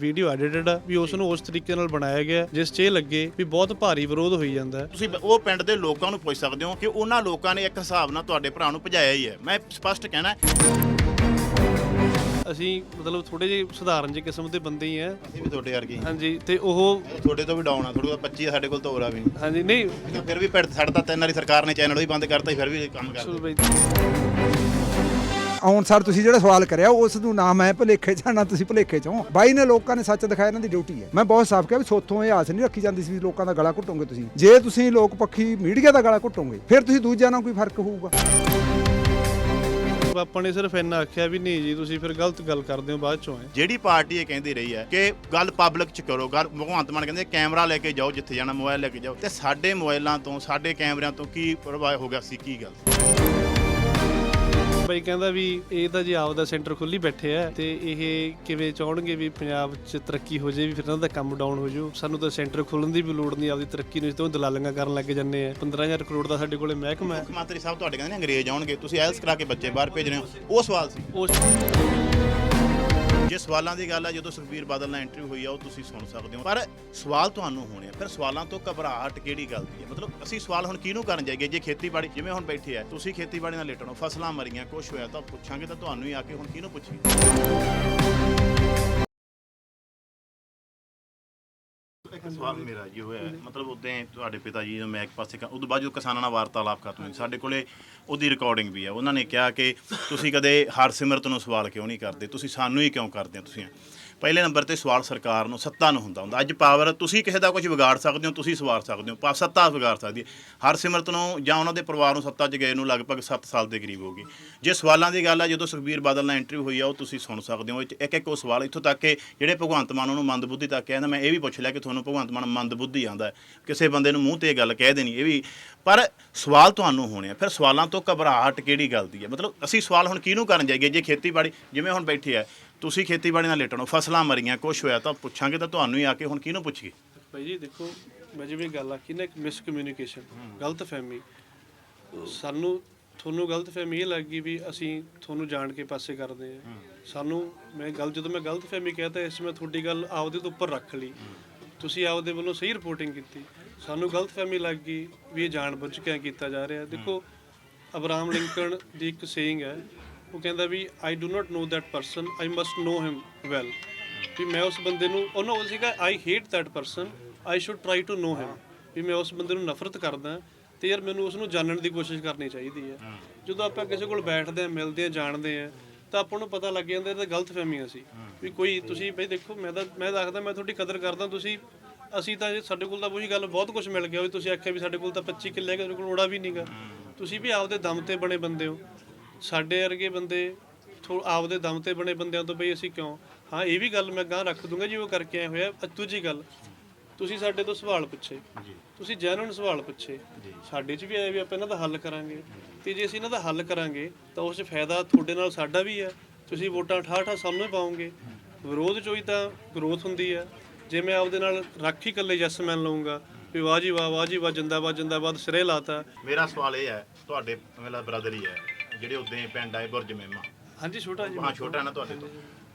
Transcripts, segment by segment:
Video edited ਆ ਵੀ ਉਸ ਨੂੰ ਉਸ ਤਰੀਕੇ ਨਾਲ ਬਣਾਇਆ ਗਿਆ ਜਿਸ 'ਚ ਇਹ ਲੱਗੇ ਵੀ ਬਹੁਤ ਭਾਰੀ ਵਿਰੋਧ ਹੋਈ ਜਾਂਦਾ ਹੈ। ਤੁਸੀਂ ਉਹ ਪਿੰਡ ਦੇ ਲੋਕਾਂ ਨੂੰ ਪੁੱਛ ਸਕਦੇ ਹੋ ਕਿ ਉਹਨਾਂ ਲੋਕਾਂ ਨੇ ਇੱਕ ਹਿਸਾਬ ਨਾਲ ਤੁਹਾਡੇ ਭਰਾ ਨੂੰ ਭਜਾਇਆ ਹੀ ਹੈ। ਮੈਂ ਸਪਸ਼ਟ ਕਹਿਣਾ ਹੈ, ਅਸੀਂ ਮਤਲਬ ਥੋੜੇ ਜਿਹੇ ਸਧਾਰਨ ਜਿਹੇ ਕਿਸਮ ਦੇ ਬੰਦੇ ਹੀ ਆ। ਅਸੀਂ ਵੀ ਤੁਹਾਡੇ ਵਰਗੇ ਹੀ। ਹਾਂਜੀ ਤੇ ਉਹ ਤੁਹਾਡੇ ਤੋਂ ਵੀ ਡਾਊਨ ਆ ਥੋੜਾ 25 ਸਾਡੇ ਕੋਲ ਤਾਂ ਹੋਰਾ ਵੀ। ਨਹੀਂ ਹਾਂਜੀ ਨਹੀਂ। ਫਿਰ ਵੀ ਪਿੰਡ ਸਾਡਾ ਤਾਂ ਤਿੰਨ ਵਾਰੀ ਸਰਕਾਰ ਨੇ ਚੈਨਲ ਵੀ ਬੰਦ ਕਰਤਾ ਸੀ, ਫਿਰ ਵੀ ਕੰਮ ਕਰਦੇ। ਬਈ। ਆਉਣ ਸਰ ਤੁਸੀਂ ਜਿਹੜਾ ਸਵਾਲ ਕਰਿਆ ਉਸ ਨੂੰ ਨਾ ਮੈਂ ਭੁਲੇਖੇ ਨਾ ਤੁਸੀਂ ਭੁਲੇਖੇ ਚੋਂ ਬਾਈ ਨੇ ਲੋਕਾਂ ਨੇ ਸੱਚ ਦਿਖਾਇਆ ਇਹਨਾਂ ਦੀ ਡਿਊਟੀ ਹੈ। ਮੈਂ ਬਹੁਤ ਸਾਫ਼ ਕਿਹਾ ਵੀ ਸੋਥੋਂ ਇਹ ਆਸ ਨਹੀਂ ਰੱਖੀ ਜਾਂਦੀ ਸੀ ਵੀ ਲੋਕਾਂ ਦਾ ਗਲਾ ਘੁੱਟੋਗੇ ਤੁਸੀਂ। ਜੇ ਤੁਸੀਂ ਲੋਕ ਪੱਖੀ ਮੀਡੀਆ ਦਾ ਗਲਾ ਘੁੱਟੋਗੇ ਫਿਰ ਤੁਸੀਂ ਦੂਜਿਆਂ ਨਾਲ ਕੋਈ ਫ਼ਰਕ ਹੋਊਗਾ। ਆਪਾਂ ਨੇ ਸਿਰਫ ਇੰਨਾ ਆਖਿਆ ਵੀ ਨਹੀਂ ਜੀ ਤੁਸੀਂ ਫਿਰ ਗਲਤ ਗੱਲ ਕਰਦੇ ਹੋ ਬਾਅਦ ਚੋਂ ਹੈ ਜਿਹੜੀ ਪਾਰਟੀ ਇਹ ਕਹਿੰਦੀ ਰਹੀ ਹੈ ਕਿ ਗੱਲ ਪਬਲਿਕ ਚ ਕਰੋ ਗੱਲ ਭਗਵੰਤ ਮਾਨ ਕਹਿੰਦੇ ਕੈਮਰਾ ਲੈ ਕੇ ਜਾਓ ਜਿੱਥੇ ਜਾਣਾ ਮੋਬਾਈਲ ਲੈ ਕੇ ਜਾਓ। ਤੇ ਸਾਡੇ ਮੋਬਾਈਲਾਂ ਤੋਂ ਸਾਡੇ ਕੈਮਰਿਆਂ ਤੋਂ ਕੀ ਪ੍ਰਭਾਵ ਹੋ ਗਿਆ ਸੀ ਕੀ ਗੱਲ? ਬਈ ਕਹਿੰਦਾ ਵੀ ਇਹ ਤਾਂ ਜੀ ਆਪਦਾ ਸੈਂਟਰ ਖੁੱਲੀ ਬੈਠੇ ਆ ਤੇ ਇਹ ਕਿਵੇਂ ਚਾਹਣਗੇ ਵੀ ਪੰਜਾਬ 'ਚ ਤਰੱਕੀ ਹੋ ਜੇ ਵੀ ਫਿਰ ਇਹਨਾਂ ਦਾ ਕੰਮ ਡਾਊਨ ਹੋ ਜਾਊ। ਸਾਨੂੰ ਤਾਂ ਸੈਂਟਰ ਖੋਲਣ ਦੀ ਵੀ ਲੋੜ ਨਹੀਂ ਆਪਦੀ ਤਰੱਕੀ ਨੂੰ ਇਸ ਤੋਂ ਦਲਾਲੀਆਂ ਕਰਨ ਲੱਗ ਜੰਨੇ ਆ। 15000 ਕਰੋੜ ਦਾ ਸਾਡੇ ਕੋਲੇ ਮਹਿਕਮਾ ਹੈ। ਮੁੱਖ ਮੰਤਰੀ ਸਾਹਿਬ ਤੁਹਾਡੇ ਕਹਿੰਦੇ ਨੇ ਅੰਗਰੇਜ਼ ਆਉਣਗੇ ਤੁਸੀਂ ਐਲਸ ਕਰਾ ਕੇ ਬੱਚੇ ਬਾਹਰ ਭੇਜਣੇ ਹੋ। ਉਹ ਸਵਾਲ ਸੀ। ਉਸ ਜੇ ਸਵਾਲਾਂ ਦੀ ਗੱਲ ਹੈ ਜਦੋਂ ਸੁਖਬੀਰ ਬਾਦਲ ਨਾਲ ਇੰਟਰਵਿਊ ਹੋਈ ਆ, ਉਹ ਤੁਸੀਂ ਸੁਣ ਸਕਦੇ ਹੋ। ਪਰ ਸਵਾਲ ਤੁਹਾਨੂੰ ਹੋਣੇ ਆ। ਫਿਰ ਸਵਾਲਾਂ ਤੋਂ ਘਬਰਾਹਟ ਕਿਹੜੀ ਗੱਲ ਦੀ ਹੈ ਮਤਲਬ ਅਸੀਂ ਸਵਾਲ ਹੁਣ ਕਿਹਨੂੰ ਕਰਨ ਜਾਈਏ? ਜੇ ਖੇਤੀਬਾੜੀ, ਜਿਵੇਂ ਹੁਣ ਬੈਠੇ ਆ, ਤੁਸੀਂ ਖੇਤੀਬਾੜੀ ਨਾਲ ਲੇਟਣੋ ਫਸਲਾਂ ਮਰੀਆਂ, ਕੁਛ ਹੋਇਆ ਤਾਂ ਪੁੱਛਾਂਗੇ ਤਾਂ ਤੁਹਾਨੂੰ ਹੀ ਆ ਕੇ ਹੁਣ ਕਿਹਨੂੰ ਪੁੱਛੀਏ? ਸਵਾਲ ਮੇਰਾ ਜੀ ਹੋਇਆ ਮਤਲਬ ਉਦੋਂ ਤੁਹਾਡੇ ਪਿਤਾ ਜੀ ਨੂੰ ਮੈਂ ਇੱਕ ਪਾਸੇ ਕਰ ਤੋਂ ਬਾਅਦ ਜਦੋਂ ਕਿਸਾਨਾਂ ਨਾਲ ਵਾਰਤਾਲਾਪ ਕਰਦੇ ਹੋਈ, ਸਾਡੇ ਕੋਲੇ ਉਹਦੀ ਰਿਕਾਰਡਿੰਗ ਵੀ ਆ। ਉਹਨਾਂ ਨੇ ਕਿਹਾ ਕਿ ਤੁਸੀਂ ਕਦੇ ਹਰਸਿਮਰਤ ਨੂੰ ਸਵਾਲ ਕਿਉਂ ਨਹੀਂ ਕਰਦੇ? ਤੁਸੀਂ ਸਾਨੂੰ ਹੀ ਕਿਉਂ ਕਰਦੇ ਹੋ ਤੁਸੀਂ? ਪਹਿਲੇ ਨੰਬਰ ਤੇ ਸਵਾਲ ਸਰਕਾਰ ਨੂੰ ਸੱਤਾ ਨੂੰ ਹੁੰਦਾ ਹੁੰਦਾ। ਅੱਜ ਪਾਵਰ, ਤੁਸੀਂ ਕਿਸੇ ਦਾ ਕੁਝ ਵਿਗਾੜ ਸਕਦੇ ਹੋ, ਤੁਸੀਂ ਸਵਾਰ ਸਕਦੇ ਹੋ। ਪਾ ਸੱਤਾ ਵਿਗਾੜ ਸਕਦੀ ਹੈ। ਹਰਸਿਮਰਤ ਨੂੰ ਜਾਂ ਉਹਨਾਂ ਦੇ ਪਰਿਵਾਰ ਨੂੰ ਸੱਤਾ 'ਚ ਗਏ ਨੂੰ ਲਗਭਗ 7 ਸਾਲ ਦੇ ਕਰੀਬ ਹੋ ਗਈ ਜੇ ਸਵਾਲਾਂ ਦੀ ਗੱਲ ਆ, ਜਦੋਂ ਸੁਖਬੀਰ ਬਾਦਲ ਨਾਲ ਇੰਟਰਵਿਊ ਹੋਈ ਆ, ਉਹ ਤੁਸੀਂ ਸੁਣ ਸਕਦੇ ਹੋ। ਇੱਕ ਇੱਕ ਉਹ ਸਵਾਲ ਇੱਥੋਂ ਤੱਕ ਕਿ ਜਿਹੜੇ ਭਗਵੰਤ ਮਾਨ ਉਹਨੂੰ ਮੰਦਬੁੱਧੀ ਤੱਕ ਕਹਿੰਦਾ, ਮੈਂ ਇਹ ਵੀ ਪੁੱਛ ਲਿਆ ਕਿ ਤੁਹਾਨੂੰ ਭਗਵੰਤ ਮਾਨ ਮੰਦਬੁੱਧੀ ਆਂਦਾ ਕਿਸੇ ਬੰਦੇ ਨੂੰ ਮੂੰਹ ਤੇ ਇਹ ਗੱਲ ਕਹਿ ਦੇਣੀ, ਇਹ ਵੀ। ਪਰ ਸਵਾਲ ਤੁਹਾਨੂੰ ਹੋਣੇ ਆ। ਫਿਰ ਸਵਾਲਾਂ ਤੋਂ ਘਬਰਾਹਟ ਕਿਹੜੀ ਗੱਲ ਦੀ ਹੈ? ਮਤਲਬ ਅਸੀਂ ਸਵਾਲ ਹੁਣ ਕਿਹਨੂੰ ਕਰਨ ਜਾਈਏ? ਜੇ ਖੇਤੀਬਾੜੀ, ਜਿਵੇਂ ਹੁਣ ਬੈਠੇ ਆ ਤੁਸੀਂ ਖੇਤੀਬਾੜੀ ਨਾਲ ਲੇਟਣੋ ਫਸਲਾਂ ਮਰੀਆਂ ਕੁਛ ਹੋਇਆ ਤਾਂ ਪੁੱਛਾਂਗੇ ਤਾਂ ਤੁਹਾਨੂੰ ਹੀ ਆ ਕੇ ਹੁਣ ਕਿਹਨੂੰ ਪੁੱਛੀਏ? ਭਾਈ ਜੀ ਦੇਖੋ ਮੈਂ ਜਿਵੇਂ ਗੱਲ ਆਖੀ ਨਾ ਇੱਕ ਮਿਸਕਮਿਊਨੀਕੇਸ਼ਨ ਗਲਤਫਹਿਮੀ। ਸਾਨੂੰ ਤੁਹਾਨੂੰ ਗਲਤਫਹਿਮੀ ਇਹ ਲੱਗੀ ਵੀ ਅਸੀਂ ਤੁਹਾਨੂੰ ਜਾਣ ਕੇ ਪਾਸੇ ਕਰਦੇ ਆ ਸਾਨੂੰ ਮੈਂ ਗੱਲ ਜਦੋਂ ਮੈਂ ਗਲਤਫਹਿਮੀ ਕਹਤਾ ਇਸ ਮੈਂ ਤੁਹਾਡੀ ਗੱਲ ਆਪਦੇ ਤੋਂ ਉੱਪਰ ਰੱਖ ਲਈ। ਤੁਸੀਂ ਆਪਦੇ ਵੱਲੋਂ ਸਹੀ ਰਿਪੋਰਟਿੰਗ ਕੀਤੀ। ਸਾਨੂੰ ਗਲਤਫਹਿਮੀ ਲੱਗ ਗਈ ਵੀ ਇਹ ਜਾਣਬੁੱਝ ਕੇ ਕੀਤਾ ਜਾ ਰਿਹਾ। ਦੇਖੋ ਅਬਰਾਹਮ ਲਿੰਕਨ ਦੀ ਇੱਕ ਸੇਇੰਗ ਹੈ ਉਹ ਕਹਿੰਦਾ ਵੀ I do not know that person I must know him well ਵੀ ਮੈਂ ਉਸ ਬੰਦੇ ਨੂੰ ਉਹਨਾਂ ਉਹ ਸੀਗਾ I hate that person I should try to know him ਵੀ ਮੈਂ ਉਸ ਬੰਦੇ ਨੂੰ ਨਫ਼ਰਤ ਕਰਦਾ ਤੇ ਯਾਰ ਮੈਨੂੰ ਉਸ ਨੂੰ ਜਾਣਨ ਦੀ ਕੋਸ਼ਿਸ਼ ਕਰਨੀ ਚਾਹੀਦੀ ਹੈ। ਜਦੋਂ ਆਪਾਂ ਕਿਸੇ ਕੋਲ ਬੈਠਦੇ ਆ ਮਿਲਦੇ ਆ ਜਾਣਦੇ ਆ ਤਾਂ ਆਪਾਂ ਨੂੰ ਪਤਾ ਲੱਗ ਜਾਂਦਾ ਇਹ ਤਾਂ ਗਲਤ ਫਹਿਮੀਆਂ ਸੀ। ਵੀ ਕੋਈ ਤੁਸੀਂ ਬਈ ਦੇਖੋ ਮੈਂ ਤਾਂ ਮੈਂ ਦੱਸਦਾ ਮੈਂ ਤੁਹਾਡੀ ਕਦਰ ਕਰਦਾ ਤੁਸੀਂ ਅਸੀਂ ਤਾਂ ਸਾਡੇ ਕੋਲ ਤਾਂ ਉਹੀ ਗੱਲ ਬਹੁਤ ਕੁਝ ਮਿਲ ਗਿਆ ਵੀ ਤੁਸੀਂ ਆਖਿਆ ਵੀ ਸਾਡੇ ਕੋਲ ਤਾਂ 25 ਕਿੱਲੇ ਹੈ ਸਾਡੇ ਕੋਲ ਓੜਾ ਵੀ ਨਹੀਂਗਾ ਤੁਸੀਂ ਵੀ ਆਪਦੇ ਦਮ ਤੇ ਬਣੇ ਬੰਦੇ ਹੋ। ਸਾਡੇ ਵਰਗੇ ਬੰਦੇ ਥੋ ਆਪਦੇ ਦਮ ਤੇ ਬਣੇ ਬੰਦਿਆਂ ਤੋਂ ਬਈ ਅਸੀਂ ਕਿਉਂ? ਹਾਂ ਇਹ ਵੀ ਗੱਲ ਮੈਂ ਗਾਂ ਰੱਖ ਦੂੰਗਾ ਜੀ ਉਹ ਕਰਕੇ ਆਏ ਹੋਇਆ ਦੂਜੀ ਗੱਲ ਤੁਸੀਂ ਸਾਡੇ ਤੋਂ ਸਵਾਲ ਪੁੱਛੇ। ਤੁਸੀਂ ਜੈਨੂਨ ਸਵਾਲ ਪੁੱਛੇ। ਸਾਡੇ 'ਚ ਵੀ ਆਏ ਵੀ ਆਪਾਂ ਇਹਨਾਂ ਦਾ ਹੱਲ ਕਰਾਂਗੇ। ਤੇ ਜੇ ਅਸੀਂ ਇਹਨਾਂ ਦਾ ਹੱਲ ਕਰਾਂਗੇ ਤਾਂ ਉਸ 'ਚ ਫਾਇਦਾ ਤੁਹਾਡੇ ਨਾਲ ਸਾਡਾ ਵੀ ਹੈ ਤੁਸੀਂ ਵੋਟਾਂ ਠਾਠਾ ਸਾਨੂੰ ਹੀ ਪਾਓਗੇ। ਵਿਰੋਧ 'ਚੋਂ ਹੀ ਤਾਂ ਗਰੋਥ ਹੁੰਦੀ ਹੈ ਜੇ ਮੈਂ ਆਪਦੇ ਨਾਲ ਰਾਖੀ ਇਕੱਲੇ ਜੱਸ ਮੰਨ ਲਵਾਂਗਾ ਵੀ ਵਾਹ ਜੀ ਵਾਹ ਵਾਹ ਜੀ ਵਾਹ ਜਿੰਦਾਬਾਦ ਜਿੰਦਾਬਾਦ ਸਿਰੇ ਲਾਤਾ। ਮੇਰਾ ਸਵਾਲ ਇਹ ਹੈ ਤੁਹਾਡੇ ਮੇਰਾ ਬ੍ਰਦਰ ਹੀ ਹੈ। ਜਿਹੜੇ ਉਦੋਂ ਪਿੰਡ ਆਏ ਬੁਰਜ ਮਹਿਮਾ ਹਾਂਜੀ ਛੋਟਾ ਜੀ ਹਾਂ ਛੋਟਾ ਨਾ ਤੁਹਾਡੇ ਤੋਂ।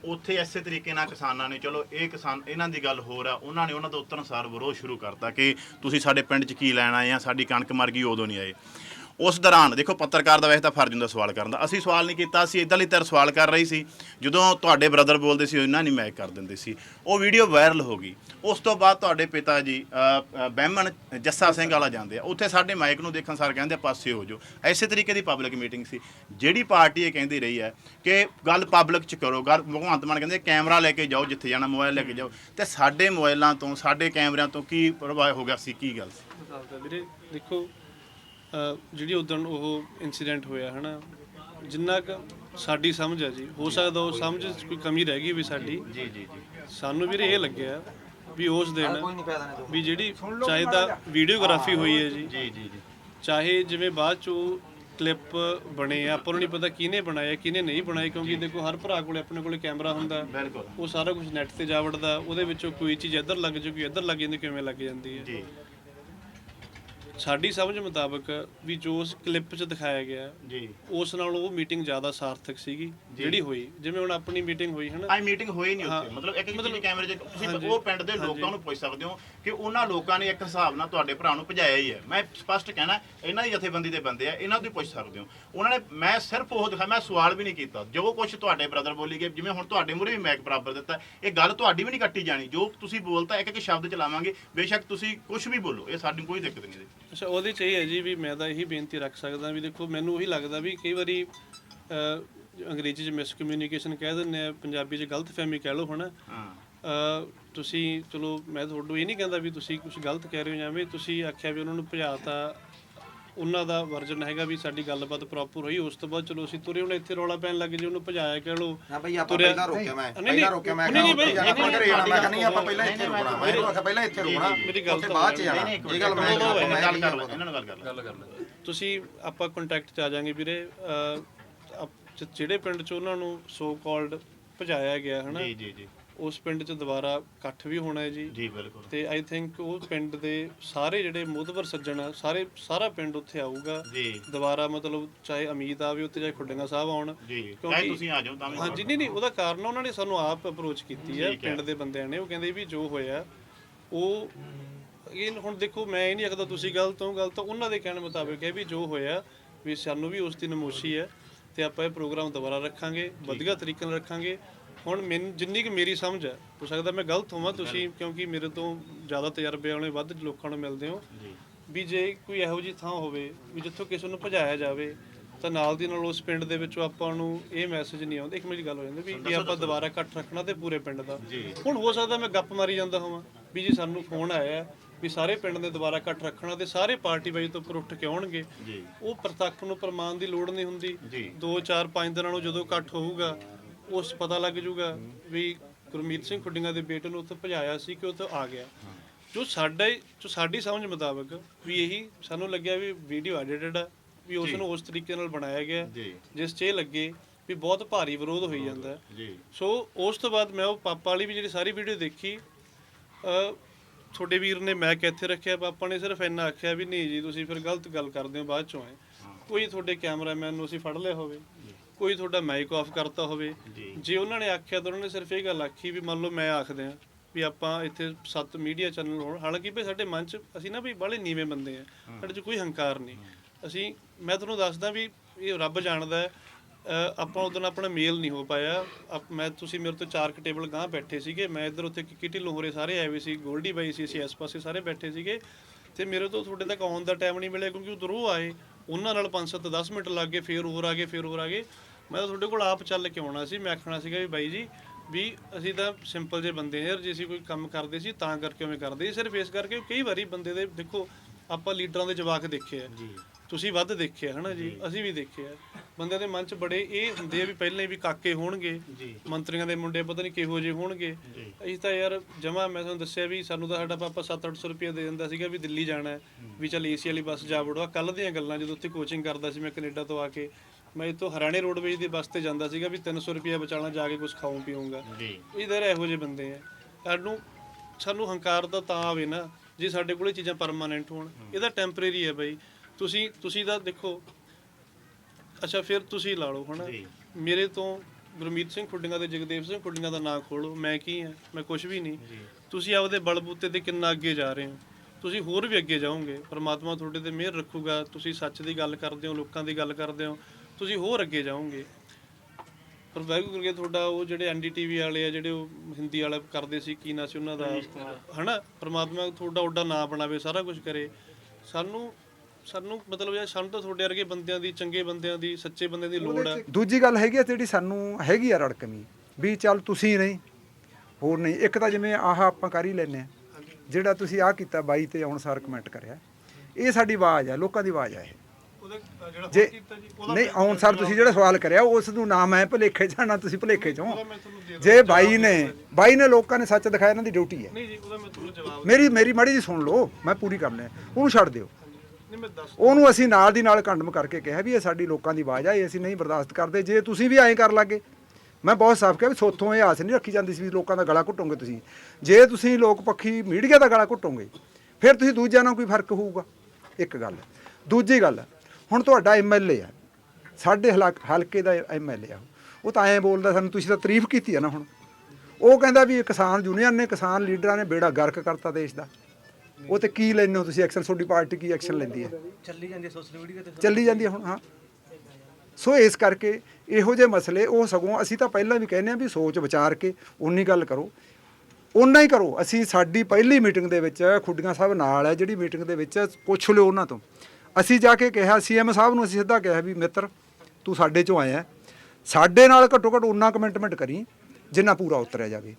ਉੱਥੇ ਐਸੇ ਤਰੀਕੇ ਨਾਲ ਕਿਸਾਨਾਂ ਨੇ ਚਲੋ ਇਹ ਕਿਸਾਨ ਇਹਨਾਂ ਦੀ ਗੱਲ ਹੋਰ ਆ ਉਹਨਾਂ ਨੇ ਉਹਨਾਂ ਦਾ ਉੱਤਰ ਅਨੁਸਾਰ ਵਿਰੋਧ ਸ਼ੁਰੂ ਕਰਤਾ ਕਿ ਤੁਸੀਂ ਸਾਡੇ ਪਿੰਡ 'ਚ ਕੀ ਲੈਣ ਆਏ ਆ ਸਾਡੀ ਕਣਕ ਮਰ ਗਈ ਉਦੋਂ ਨਹੀਂ ਆਏ। ਉਸ ਦੌਰਾਨ, ਦੇਖੋ ਪੱਤਰਕਾਰ ਦਾ ਵੈਸੇ ਤਾਂ ਫਰਜ਼ ਹੁੰਦਾ ਸਵਾਲ ਕਰਨ ਦਾ। ਅਸੀਂ ਸਵਾਲ ਨਹੀਂ ਕੀਤਾ, ਅਸੀਂ ਇਦਾਂ ਲਈ ਤਰ ਸਵਾਲ ਕਰ ਰਹੀ ਸੀ, ਜਦੋਂ ਤੁਹਾਡੇ ਬ੍ਰਦਰ ਬੋਲਦੇ ਸੀ, ਉਹਨਾਂ ਨਹੀਂ ਮੈਕ ਕਰ ਦਿੰਦੇ ਸੀ। ਉਹ ਵੀਡੀਓ ਵਾਇਰਲ ਹੋ ਗਈ। ਉਸ ਤੋਂ ਬਾਅਦ ਤੁਹਾਡੇ ਪਿਤਾ ਜੀ ਬਹਿਮਣ ਜੱਸਾ ਸਿੰਘ ਵਾਲਾ ਜਾਂਦੇ ਆ। ਉੱਥੇ ਸਾਡੇ ਮਾਈਕ ਨੂੰ ਦੇਖਣ ਸਾਰ ਕਹਿੰਦੇ ਪਾਸੇ ਹੋ ਜਾਓ। ਐਸੇ ਤਰੀਕੇ ਦੀ ਪਬਲਿਕ ਮੀਟਿੰਗ ਸੀ। ਜਿਹੜੀ ਪਾਰਟੀ ਇਹ ਕਹਿੰਦੀ ਰਹੀ ਹੈ ਕਿ ਗੱਲ ਪਬਲਿਕ ਚ ਕਰੋ। ਗੱਲ, ਭਗਵੰਤ ਮਾਨ ਕਹਿੰਦੇ, ਕੈਮਰਾ ਲੈ ਕੇ ਜਾਓ, ਜਿੱਥੇ ਜਾਣਾ, ਮੋਬਾਈਲ ਲੈ ਕੇ ਜਾਓ। ਤੇ ਸਾਡੇ ਮੋਬਾਈਲਾਂ ਤੋਂ, ਸਾਡੇ ਕੈਮਰਿਆਂ ਤੋਂ ਕੀ ਪ੍ਰਭਾਵ ਹੋ ਗਿਆ ਸੀ, ਕੀ ਗੱਲ ਸੀ? ਵੀਰੇ, ਦੇਖੋ ਜਿਹੜੀ ਉਦੋਂ ਉਹ ਇਨਸੀਡੈਂਟ ਹੋਇਆ ਹਨਾ ਜਿੰਨਾ ਕੁ ਸਾਡੀ ਸਮਝ ਹੈ ਜੀ ਹੋ ਸਕਦਾ ਉਹ ਸਮਝ 'ਚ ਕੋਈ ਕਮੀ ਰਹਿ ਗਈ ਵੀ ਸਾਡੀ। ਜੀ ਜੀ ਜੀ। ਸਾਨੂੰ ਵੀਰੇ ਇਹ ਲੱਗਿਆ ਵੀ ਉਸ ਦਿਨ ਵੀ ਜਿਹੜੀ ਚਾਹੇ ਤਾਂ ਵੀਡੀਓਗ੍ਰਾਫੀ ਹੋਈ ਹੈ ਜੀ। ਜੀ ਜੀ ਜੀ। ਚਾਹੇ ਜਿਵੇਂ ਬਾਅਦ ਚੋਂ ਕਲਿੱਪ ਬਣੇ ਆ ਆਪਾਂ ਨੂੰ ਨਹੀਂ ਪਤਾ ਕਿਹਨੇ ਬਣਾਇਆ ਕਿਹਨੇ ਨਹੀਂ ਬਣਾਇਆ ਕਿਉਂਕਿ ਦੇਖੋ ਹਰ ਭਰਾ ਕੋਲੇ ਆਪਣੇ ਕੋਲੇ ਕੈਮਰਾ ਹੁੰਦਾ। ਬਿਲਕੁਲ। ਉਹ ਸਾਰਾ ਕੁਝ ਨੈਟ ਤੇ ਜਾ ਵੜਦਾ ਉਹਦੇ ਵਿੱਚੋਂ ਕੋਈ ਚੀਜ਼ ਇੱਧਰ ਲੱਗ ਜੂ ਕੋਈ ਇੱਧਰ ਲੱਗ ਜਾਂਦੀ ਕਿਵੇਂ ਲੱਗ ਜਾਂਦੀ ਹੈ। ਜੀ। ਸਾਡੀ ਸਮਝ ਮੁਤਾਬਕ ਵੀ ਜੋ ਉਸ ਕਲਿੱਪ 'ਚ ਦਿਖਾਇਆ ਗਿਆ ਜੀ। ਉਸ ਨਾਲ ਉਹ ਮੀਟਿੰਗ ਜ਼ਿਆਦਾ ਸਾਰਥਕ ਸੀਗੀ ਜਿਹੜੀ ਹੋਈ। ਜਿਵੇਂ ਹੁਣ ਆਪਣੀ ਮੀਟਿੰਗ ਹੋਈ ਹੈ ਨਾ ਆਈ ਮੀਟਿੰਗ ਹੋਈ ਨਹੀਂ ਉੱਥੇ। ਮਤਲਬ ਇੱਕ ਮਤਲਬ- ਕੈਮਰੇ 'ਚ ਤੁਸੀਂ। ਉਹ ਪਿੰਡ ਦੇ ਲੋਕਾਂ ਨੂੰ ਪੁੱਛ ਸਕਦੇ ਹੋ ਕਿ ਉਹਨਾਂ ਲੋਕਾਂ ਨੇ ਇੱਕ ਹਿਸਾਬ ਨਾਲ ਤੁਹਾਡੇ ਭਰਾ ਨੂੰ ਭਜਾਇਆ ਹੀ ਹੈ। ਮੈਂ ਸਪਸ਼ਟ ਕਹਿਣਾ ਇਹਨਾਂ ਦੀ ਜਥੇਬੰਦੀ ਦੇ ਬੰਦੇ ਆ ਇਹਨਾਂ ਤੋਂ ਹੀ ਪੁੱਛ ਸਕਦੇ ਹੋ। ਉਹਨਾਂ ਨੇ ਮੈਂ ਸਿਰਫ ਉਹ ਦਿਖਾ ਮੈਂ ਸਵਾਲ ਵੀ ਨਹੀਂ ਕੀਤਾ। ਜੋ ਕੁਝ ਤੁਹਾਡੇ ਬ੍ਰਦਰ ਬੋਲੀ ਗਏ ਜਿਵੇਂ ਹੁਣ ਤੁਹਾਡੇ ਮੂਹਰੇ ਵੀ ਮੈਕ ਬਰਾਬਰ ਦਿੱਤਾ ਇਹ ਗੱਲ ਤੁਹਾਡੀ ਵੀ ਨਹੀਂ ਕੱਟੀ ਜਾਣੀ। ਜੋ ਤੁਸੀਂ ਬੋਲਤਾ ਇੱਕ ਇੱਕ ਸ਼ਬਦ ਚਲਾਵਾਂਗੇ ਬੇਸ਼ੱਕ ਤੁਸੀਂ ਕੁਝ ਵੀ ਬੋਲੋ ਇਹ ਸਾਡੀ ਕੋਈ ਦਿੱਕਤ ਨਹੀਂ ਅੱਛਾ ਉਹਦੇ ਚ ਇਹ ਹੈ ਜੀ ਵੀ ਮੈਂ ਤਾਂ ਇਹੀ ਬੇਨਤੀ ਰੱਖ ਸਕਦਾ ਵੀ ਦੇਖੋ ਮੈਨੂੰ ਉਹੀ ਲੱਗਦਾ ਵੀ ਕਈ ਵਾਰੀ ਅਹ, ਅੰਗਰੇਜ਼ੀ ਚ ਮਿਸਕਮਿਊਨੀਕੇਸ਼ਨ ਕਹਿ ਦਿੰਦੇ ਆ ਪੰਜਾਬੀ ਚ ਗਲਤਫਹਿਮੀ ਕਹਿ ਲਓ ਹਨਾ ਹਾਂ। ਅਹ, ਤੁਸੀਂ ਚਲੋ ਮੈਂ ਤੁਹਾਨੂੰ ਇਹ ਨਹੀਂ ਕਹਿੰਦਾ ਵੀ ਤੁਸੀਂ ਕੁਝ ਗਲਤ ਕਹਿ ਰਹੇ ਹੋ ਜਾਂ ਵੀ ਤੁਸੀਂ ਆਖਿਆ ਵੀ ਉਹਨਾਂ ਨੂੰ ਭਜਾਤਾ ਉਹਨਾਂ ਦਾ ਵਰਜਨ ਹੈਗਾ ਵੀ ਸਾਡੀ ਗੱਲਬਾਤ ਪ੍ਰੋਪਰ ਹੋਈ। ਉਸ ਤੋਂ ਬਾਅਦ ਚਲੋ ਅਸੀਂ ਤੁਰੇ ਹੁਣ ਇੱਥੇ ਰੌਲਾ ਪੈਣ ਲੱਗ ਜੇ ਉਹਨੂੰ ਭਜਾਇਆ ਕਹਿ ਲਓ। ਨਾ ਬਈ ਆਪਾਂ ਤੁਰਿਆ- ਪਹਿਲਾਂ ਰੋਕਿਆ ਮੈਂ। ਨਹੀਂ, ਨਹੀਂ, ਪਹਿਲਾਂ ਰੋਕਿਆ ਮੈਂ ਨਹੀਂ, ਨਹੀਂ, ਕਿਹਾ ਬਈ, ਜਾਣਾ ਆਪਾਂ ਘਰੇ ਜਾਣਾ। ਮੈਂ ਕਿਹਾ ਨਹੀਂ ਆਪਾਂ ਨਹੀਂ, ਪਹਿਲਾਂ ਇੱਥੇ ਰੁਕਣਾ ਮੈਂ ਇਹਨੂੰ ਆਖਿਆ ਪਹਿਲਾਂ ਇੱਥੇ ਰੁਕਣਾ ਮੇਰੀ ਗੱਲ ਉੱਥੇ ਤਾਂ ਬਾਅਦ ਚ ਨਹੀਂ, ਜਾਣਾ। ਨਹੀਂ ਨਹੀਂ ਇਹ ਗੱਲ ਮੈਂ ਉਹ ਤਾਂ ਮੈਂ ਗੱਲ ਕਰ ਨਹੀਂ ਲੈ ਇਹਨਾਂ ਨਾਲ ਗੱਲ ਕਰ ਲੈ। ਤੁਸੀਂ ਆਪਾਂ ਕੰਟੈਕਟ 'ਚ ਆ ਜਾਾਂਗੇ ਵੀਰੇ। ਜਿਹੜੇ ਪਿੰਡ 'ਚ ਉਹਨਾਂ ਨੂੰ ਸੋ ਕਾਲਡ ਭਜਾਇਆ ਗਿਆ ਹਨਾ? ਜੀ ਜੀ ਜੀ। ਉਸ ਪਿੰਡ 'ਚ ਦੁਬਾਰਾ ਇਕੱਠ ਵੀ ਹੋਣਾ ਹੈ ਜੀ। ਜੀ ਬਿਲਕੁਲ। ਤੇ ਆਈ ਥਿੰਕ ਉਹ ਪਿੰਡ ਦੇ ਸਾਰੇ ਜਿਹੜੇ ਮੁੱਦਵਰ ਸੱਜਣ ਆ ਸਾਰੇ ਸਾਰਾ ਪਿੰਡ ਉੱਥੇ ਆਊਗਾ। ਜੀ। ਦੁਬਾਰਾ ਮਤਲਬ ਚਾਹੇ ਅਮੀਤ ਆਵੇ ਉੱਤੇ ਚਾਹੇ ਖੁੱਡਿੰਗਾ ਸਾਹਿਬ ਆਉਣ। ਜੀ। ਕਿਉਂਕਿ- ਤੁਸੀਂ ਆ ਜਾਓ ਤਾਂ ਵੀ ਹਾਂਜੀ ਨਹੀਂ ਨਹੀਂ ਉਹਦਾ ਕਾਰਨ ਉਹਨਾਂ ਨੇ ਸਾਨੂੰ ਆਪ ਅਪਰੋਚ ਕੀਤੀ ਹੈ ਠੀਕ ਹੈ। ਪਿੰਡ ਦੇ ਬੰਦਿਆਂ ਨੇ। ਉਹ ਕਹਿੰਦੇ ਵੀ ਜੋ ਹੋਇਆ ਉਹ ਇਹ ਹੁਣ ਦੇਖੋ ਮੈਂ ਇਹ ਨਹੀਂ ਆਖਦਾ ਤੁਸੀਂ ਗਲਤ ਹੋ ਗਲਤ ਹੋ। ਉਹਨਾਂ ਦੇ ਕਹਿਣ ਮੁਤਾਬਕ ਹੈ ਵੀ ਜੋ ਹੋਇਆ ਵੀ ਸਾਨੂੰ ਵੀ ਉਸ ਦੀ ਨਮੋਸ਼ੀ ਹੈ ਤੇ ਆਪਾਂ ਇਹ ਪ੍ਰੋਗਰਾਮ ਦੁਬਾਰਾ ਰੱਖਾਂਗੇ ਵਧੀਆ ਤਰੀਕੇ ਨਾਲ ਰੱਖਾਂਗੇ। ਹੁਣ ਮੈਨੂੰ ਜਿੰਨੀ ਕਿ ਮੇਰੀ ਸਮਝ ਹੈ ਹੋ ਸਕਦਾ ਮੈਂ ਗਲਤ ਹੋਵਾਂ ਤੁਸੀਂ ਕਿਉਂਕਿ ਮੇਰੇ ਤੋਂ ਜ਼ਿਆਦਾ ਤਜਰਬੇ ਵਾਲੇ ਵੱਧ ਲੋਕਾਂ ਨੂੰ ਮਿਲਦੇ ਹੋ। ਜੀ। ਵੀ ਜੇ ਕੋਈ ਇਹੋ ਜਿਹੀ ਥਾਂ ਹੋਵੇ ਵੀ ਜਿੱਥੋਂ ਕਿਸੇ ਨੂੰ ਭਜਾਇਆ ਜਾਵੇ ਤਾਂ ਨਾਲ ਦੀ ਨਾਲ ਉਸ ਪਿੰਡ ਦੇ ਵਿੱਚੋਂ ਆਪਾਂ ਨੂੰ ਇਹ ਮੈਸੇਜ ਨਹੀਂ ਆਉਂਦਾ। ਇੱਕ ਮੇਰੀ ਗੱਲ ਹੋ ਜਾਂਦੀ ਵੀ ਜੇ ਆਪਾਂ ਦੁਬਾਰਾ ਇਕੱਠ ਰੱਖਣਾ ਤੇ ਪੂਰੇ ਪਿੰਡ ਦਾ। ਹੁਣ ਹੋ ਸਕਦਾ ਮੈਂ ਗੱਪ ਮਾਰੀ ਜਾਂਦਾ ਹੋਵਾਂ ਵੀ ਜੀ ਸਾਨੂੰ ਫੋਨ ਆਇਆ ਵੀ ਸਾਰੇ ਪਿੰਡ ਦੇ ਦੁਬਾਰਾ ਇਕੱਠ ਰੱਖਣਾ ਤੇ ਸਾਰੇ ਪਾਰਟੀ ਬਾਈ ਤੋਂ ਉੱਪਰ ਉੱਠ ਕੇ ਆਉਣਗੇ। ਜੀ। ਉਹ ਪ੍ਰਤੱਖ ਨੂੰ ਪ੍ਰਮਾਣ ਦੀ ਲੋੜ ਨਹੀਂ ਹੁੰਦੀ। ਜੀ। 2 4 5 ਦਿਨਾਂ ਨੂੰ ਜਦੋਂ ਇਕੱਠ ਹੋਊਗਾ ਉਸ 'ਚ ਪਤਾ ਲੱਗ ਜਾਊਗਾ ਵੀ ਗੁਰਮੀਤ ਸਿੰਘ ਖੁੱਡੀਆਂ ਦੇ ਬੇਟੇ ਨੂੰ ਉੱਥੇ ਭਜਾਇਆ ਸੀ ਕਿ ਉਹ ਤੋਂ ਆ ਗਿਆ। ਜੋ ਸਾਡਾ ਜੋ ਸਾਡੀ ਸਮਝ ਮੁਤਾਬਕ ਵੀ ਇਹੀ ਸਾਨੂੰ ਲੱਗਿਆ ਵੀ ਵੀਡੀਓ ਐਡਿਟਡ ਆ ਵੀ ਉਸ ਨੂੰ ਉਸ ਤਰੀਕੇ ਨਾਲ ਬਣਾਇਆ ਗਿਆ। ਜਿਸ 'ਚ ਇਹ ਲੱਗੇ ਵੀ ਬਹੁਤ ਭਾਰੀ ਵਿਰੋਧ ਹੋਈ ਜਾਂਦਾ। ਜੀ। ਸੋ ਉਸ ਤੋਂ ਬਾਅਦ ਮੈਂ ਉਹ ਪਾਪਾ ਵਾਲੀ ਵੀ ਜਿਹੜੀ ਸਾਰੀ ਵੀਡੀਓ ਦੇਖੀ ਅ ਤੁਹਾਡੇ ਵੀਰ ਨੇ ਮੈਂ ਇੱਥੇ ਰੱਖਿਆ ਪਾਪਾ ਨੇ ਸਿਰਫ ਇੰਨਾ ਆਖਿਆ ਵੀ ਨਹੀਂ ਜੀ ਤੁਸੀਂ ਫਿਰ ਗਲਤ ਗੱਲ ਕਰਦੇ ਹੋ ਬਾਅਦ ਚੋਂ ਕੋਈ ਤੁਹਾਡੇ ਕੈਮਰਾਮੈਨ ਨੂੰ ਅਸੀਂ ਫੜ ਲਿਆ ਹੋਵੇ। ਕੋਈ ਤੁਹਾਡਾ ਮਾਈਕ ਆਫ ਕਰਤਾ ਹੋਵੇ। ਜੀ। ਉਹਨਾਂ ਨੇ ਆਖਿਆ ਤਾਂ ਉਹਨਾਂ ਨੇ ਸਿਰਫ ਇਹ ਗੱਲ ਆਖੀ ਵੀ ਮੰਨ ਲਓ ਮੈਂ ਆਖਦੇ ਆ ਵੀ ਆਪਾਂ ਇੱਥੇ ਸੱਤ ਮੀਡੀਆ ਚੈਨਲ ਹੋਣ। ਹਾਲਾਂਕਿ ਵੀ ਸਾਡੇ ਮਨ 'ਚ ਅਸੀਂ ਨਾ ਵੀ ਬਾਹਲੇ ਨੀਵੇਂ ਬੰਦੇ ਆ ਸਾਡੇ 'ਚ ਕੋਈ ਹੰਕਾਰ ਨਹੀਂ। ਅਸੀਂ ਮੈਂ ਤੁਹਾਨੂੰ ਦੱਸਦਾ ਵੀ ਇਹ ਰੱਬ ਜਾਣਦਾ ਆਪਾਂ ਉਦੋਂ ਆਪਣਾ ਮੇਲ ਨਹੀਂ ਹੋ ਪਾਇਆ। ਮੈਂ ਤੁਸੀਂ ਮੇਰੇ ਤੋਂ ਚਾਰ ਕੁ ਟੇਬਲ ਗਾਂ ਬੈਠੇ ਸੀਗੇ। ਮੈਂ ਇੱਧਰ ਉੱਥੇ ਕਿੱਕੀ ਢਿੱਲੋਂ ਹੋਰੇ ਸਾਰੇ ਆਏ ਸੀ ਗੋਲਡੀ ਬਾਈ ਸੀ ਅਸੀਂ ਇਸ ਪਾਸੇ ਸਾਰੇ ਬੈਠੇ ਸੀਗੇ। ਤੇ ਮੇਰੇ ਤੋਂ ਤੁਹਾਡੇ ਤੱਕ ਆਉਣ ਦਾ ਟਾਈਮ ਨਹੀਂ ਮਿਲਿਆ ਕਿਉਂਕਿ ਉਧਰੋਂ ਆਏ। ਉਹਨਾਂ ਨਾਲ 5-7 10 ਮਿੰਟ ਲੱਗ ਗਏ ਫੇਰ ਹੋਰ ਆ ਗਏ ਫੇਰ ਹੋਰ ਆ ਗਏ। ਮੈਂ ਤਾਂ ਤੁਹਾਡੇ ਕੋਲ ਆਪ ਚੱਲ ਕੇ ਆਉਣਾ ਸੀ ਮੈਂ ਆਖਣਾ ਸੀਗਾ ਵੀ ਬਾਈ ਜੀ ਵੀ ਅਸੀਂ ਤਾਂ ਸਿੰਪਲ ਜਿਹੇ ਬੰਦੇ ਹਾਂ ਯਾਰ ਜੇ ਅਸੀਂ ਕੋਈ ਕੰਮ ਕਰਦੇ ਸੀ ਤਾਂ ਕਰਕੇ ਉਵੇਂ ਕਰਦੇ ਸੀ ਸਿਰਫ ਇਸ ਕਰਕੇ ਕਈ ਵਾਰੀ ਬੰਦੇ ਦੇ ਦੇਖੋ ਆਪਾਂ ਲੀਡਰਾਂ ਦੇ ਜਵਾਕ ਦੇਖੇ ਆ। ਜੀ। ਤੁਸੀਂ ਵੱਧ ਦੇਖਿਆ ਹਨਾ ਜੀ? ਅਸੀਂ ਵੀ ਦੇਖਿਆ ਬੰਦਿਆਂ ਦੇ ਮਨ 'ਚ ਬੜੇ ਇਹ ਹੁੰਦੇ ਆ ਵੀ ਪਹਿਲਾਂ ਹੀ ਵੀ ਕਾਕੇ ਹੋਣਗੇ ਜੀ। ਮੰਤਰੀਆਂ ਦੇ ਮੁੰਡੇ ਪਤਾ ਨਹੀਂ ਕਿਹੋ ਜਿਹੇ ਹੋਣਗੇ। ਜੀ। ਅਸੀਂ ਤਾਂ ਯਾਰ ਜਮਾ ਮੈਂ ਤੁਹਾਨੂੰ ਦੱਸਿਆ ਵੀ ਸਾਨੂੰ ਤਾਂ ਸਾਡਾ ਪਾਪਾ 7-800 ਰੁਪਏ ਦੇ ਦਿੰਦਾ ਸੀਗਾ ਵੀ ਦਿੱਲੀ ਜਾਣਾ ਵੀ ਚੱਲ ਏਸੀ ਵਾਲੀ ਬੱਸ ਜਾ ਵੜਵਾ ਕੱਲ ਦੀਆਂ ਗੱਲਾਂ ਜਦੋਂ ਉੱਥੇ ਕੋਚਿੰਗ ਕਰਦਾ ਸੀ ਮੈਂ ਕੈਨੇਡਾ ਤੋਂ ਆ ਕੇ ਮੈਂ ਇੱਥੋਂ ਹਰਿਆਣੇ ਰੋਡਵੇਜ ਦੀ ਬੱਸ ਤੇ ਜਾਂਦਾ ਸੀਗਾ ਵੀ 300 ਰੁਪਏ ਬਚਾਣਾ ਜਾ ਕੇ ਕੁਝ ਖਾਉਂ ਪੀਊਂਗਾ। ਜੀ। ਇਧਰ ਇਹੋ ਜਿਹੇ ਬੰਦੇ ਆ। ਸਾਨੂੰ ਸਾਨੂੰ ਹੰਕਾਰ ਤਾਂ ਤਾਂ ਆਵੇ ਨਾ ਜੇ ਸਾਡੇ ਕੋਲ ਚੀਜ਼ਾਂ ਪਰਮਾਨੈਂਟ ਹੋਣ। ਇਹਦਾ ਟੈਂਪਰੇਰੀ ਹੈ ਬਾਈ। ਤੁਸੀਂ ਤੁਸੀਂ ਤਾਂ ਦੇਖੋ ਅੱਛਾ ਫਿਰ ਤੁਸੀਂ ਲਾ ਲਓ ਹਨਾ? ਮੇਰੇ ਤੋਂ ਗੁਰਮੀਤ ਸਿੰਘ ਖੁੱਡੀਆਂ ਤੇ ਜਗਦੇਵ ਸਿੰਘ ਖੁੱਡੀਆਂ ਦਾ ਨਾਂ ਖੋਲੋ ਮੈਂ ਕੀ ਹਾਂ ਮੈਂ ਕੁਝ ਵੀ ਨਹੀਂ। ਤੁਸੀਂ ਆਪਦੇ ਬਲਬੂਤੇ ਤੇ ਕਿੰਨਾ ਅੱਗੇ ਜਾ ਰਹੇ ਹੋ? ਤੁਸੀਂ ਹੋਰ ਵੀ ਅੱਗੇ ਜਾਓਗੇ। ਪਰਮਾਤਮਾ ਤੁਹਾਡੇ ਤੇ ਮਿਹਰ ਰੱਖੂਗਾ। ਤੁਸੀਂ ਸੱਚ ਦੀ ਗੱਲ ਕਰਦੇ ਹੋ ਲੋਕਾਂ ਦੀ ਗੱਲ ਕਰਦੇ ਹੋ। ਤੁਸੀਂ ਹੋਰ ਅੱਗੇ ਜਾਓਗੇ। ਪਰ ਵਾਹਿਗੁਰੂ ਕਰਕੇ ਤੁਹਾਡਾ ਉਹ ਜਿਹੜੇ ਐਨਡੀਟੀਵੀ ਵਾਲੇ ਆ ਜਿਹੜੇ ਉਹ ਹਿੰਦੀ ਵਾਲੇ ਕਰਦੇ ਸੀ ਕੀ ਨਾਂ ਸੀ ਉਹਨਾਂ ਦਾ? ਹਨਾ? ਪਰਮਾਤਮਾ ਤੁਹਾਡਾ ਓਡਾ ਨਾਂ ਬਣਾਵੇ ਸਾਰਾ ਕੁਝ ਕਰੇ। ਸਾਨੂੰ ਸਾਨੂੰ ਮਤਲਬ ਯਾਰ ਸਾਨੂੰ ਤਾਂ ਤੁਹਾਡੇ ਵਰਗੇ ਬੰਦਿਆਂ ਦੀ ਚੰਗੇ ਬੰਦਿਆਂ ਦੀ ਸੱਚੇ ਬੰਦਿਆਂ ਦੀ ਲੋੜ ਆ। ਦੂਜੀ ਗੱਲ ਹੈਗੀ ਆ ਜਿਹੜੀ ਸਾਨੂੰ ਹੈਗੀ ਆ ਰੜਕਮੀ ਵੀ ਚੱਲ ਤੁਸੀਂ ਨਹੀਂ ਹੋਰ ਨਹੀਂ। ਇੱਕ ਤਾਂ ਜਿਵੇਂ ਆਹ ਆਪਾਂ ਕਰ ਹੀ ਲੈਨੇ ਆ। ਜਿਹੜਾ ਤੁਸੀਂ ਆਹ ਕੀਤਾ ਬਾਈ ਤੇ ਆਉਣ ਸਾਰ ਕਮੈਂਟ ਕਰਿਆ। ਇਹ ਸਾਡੀ ਆਵਾਜ਼ ਆ ਲੋਕਾਂ ਦੀ ਆਵਾਜ਼ ਆ ਇਹ। ਜੇ ਨਹੀਂ ਆਉਣ ਸਾਰ ਤੁਸੀਂ ਜਿਹੜਾ ਸਵਾਲ ਕਰਿਆ ਉਸ ਨੂੰ ਨਾ ਮੈਂ ਭੁਲੇਖੇ ਜਾਣਾ ਤੁਸੀਂ ਭੁਲੇਖੇ ਚੋਂ। ਜੇ ਬਾਈ ਨੇ ਬਾਈ ਨੇ ਲੋਕਾਂ ਨੇ ਸੱਚ ਦਿਖਾਇਆ ਇਹਨਾਂ ਦੀ ਡਿਊਟੀ ਹੈ। ਨਹੀਂ ਜੀ ਉਹਦਾ ਮੈਂ ਤੁਹਾਨੂੰ ਜਵਾਬ ਮੇਰੀ ਮੇਰੀ ਮਾੜੀ ਜੀ ਸੁਣ ਲਓ ਮੈਂ ਪੂਰੀ ਕਰ ਲਿਆ। ਉਹਨੂੰ ਛੱਡ ਦਿਓ। ਉਹਨੂੰ ਅਸੀਂ ਨਾਲ ਦੀ ਨਾਲ ਕੰਡਮ ਕਰਕੇ ਕਿਹਾ ਵੀ ਇਹ ਸਾਡੀ ਲੋਕਾਂ ਦੀ ਆਵਾਜ਼ ਆ ਇਹ ਅਸੀਂ ਨਹੀਂ ਬਰਦਾਸ਼ਤ ਕਰਦੇ। ਜੇ ਤੁਸੀਂ ਵੀ ਐਂ ਕਰ ਲੱਗੇ ਮੈਂ ਬਹੁਤ ਸਾਫ਼ ਕਿਹਾ ਵੀ ਸੋਥੋਂ ਇਹ ਆਸ ਨਹੀਂ ਰੱਖੀ ਜਾਂਦੀ ਸੀ ਵੀ ਲੋਕਾਂ ਦਾ ਗਲਾ ਘੁੱਟੋਗੇ ਤੁਸੀਂ। ਜੇ ਤੁਸੀਂ ਲੋਕ ਪੱਖੀ ਮੀਡੀਆ ਦਾ ਗਲਾ ਘੁੱਟੋਗੇ ਫਿਰ ਤੁਸੀਂ ਦੂਜਿਆਂ ਨਾਲ ਕੋਈ ਫ਼ਰਕ ਹੋਊਗਾ। ਇੱਕ ਗੱਲ। ਦੂਜੀ ਗੱਲ ਹੁਣ ਤੁਹਾਡਾ ਐਮਐਲਏ ਆ। ਸਾਡੇ ਹਲਾਕ- ਦਾ ਐਮਐਲਏ ਆ। ਉਹ। ਤਾਂ ਐਂ ਬੋਲਦਾ ਸਾਨੂੰ ਤੁਸੀਂ ਤਾਂ ਤਾਰੀਫ ਕੀਤੀ ਆ ਨਾ ਹੁਣ। ਉਹ ਕਹਿੰਦਾ ਵੀ ਕਿਸਾਨ ਯੂਨੀਅਨ ਨੇ ਕਿਸਾਨ ਲੀਡਰਾਂ ਨੇ ਬੇੜਾ ਗਰਕ ਕਰਤਾ ਦੇਸ਼ ਦਾ। ਉਹ ਤੇ ਕੀ ਲੈਣੇ ਹੋ ਤੁਸੀਂ? ਐਕਸ਼ਨ ਤੁਹਾਡੀ ਪਾਰਟੀ ਕੀ ਐਕਸ਼ਨ ਲੈਂਦੀ ਹੈ ਚੱਲੀ ਜਾਂਦੀ ਸੋਸ਼ਲ ਮੀਡੀਆ ਤੇ ਚੱਲੀ ਜਾਂਦੀ ਹੈ ਹੁਣ ਹਾਂ। ਸੋ ਇਸ ਕਰਕੇ ਇਹੋ ਜਿਹੇ ਮਸਲੇ ਉਹ ਸਗੋਂ ਅਸੀਂ ਤਾਂ ਪਹਿਲਾਂ ਵੀ ਕਹਿੰਦੇ ਆ ਵੀ ਸੋਚ ਵਿਚਾਰ ਕੇ ਉਨੀ ਗੱਲ ਕਰੋ। ਉਨਾ ਹੀ ਕਰੋ। ਅਸੀਂ ਸਾਡੀ ਪਹਿਲੀ ਮੀਟਿੰਗ ਦੇ ਵਿੱਚ ਖੁੱਡੀਆਂ ਸਾਹਿਬ ਨਾਲ ਹੈ ਜਿਹੜੀ ਮੀਟਿੰਗ ਦੇ ਵਿੱਚ ਪੁੱਛ ਲਿਓ ਉਹਨਾਂ ਤੋਂ। ਅਸੀਂ ਜਾ ਕੇ ਕਿਹਾ ਸੀਐਮ ਸਾਹਿਬ ਨੂੰ ਅਸੀਂ ਸਿੱਧਾ ਕਿਹਾ ਵੀ, ਮਿੱਤਰ, ਤੂੰ ਸਾਡੇ ਚੋਂ ਆਇਆ ਸਾਡੇ ਨਾਲ ਘੱਟੋ ਘੱਟ ਉਨਾ ਕਮਿਟਮੈਂਟ ਕਰੀ, ਜਿੰਨਾ ਪੂਰਾ ਉਤਰਿਆ ਜਾਵੇ।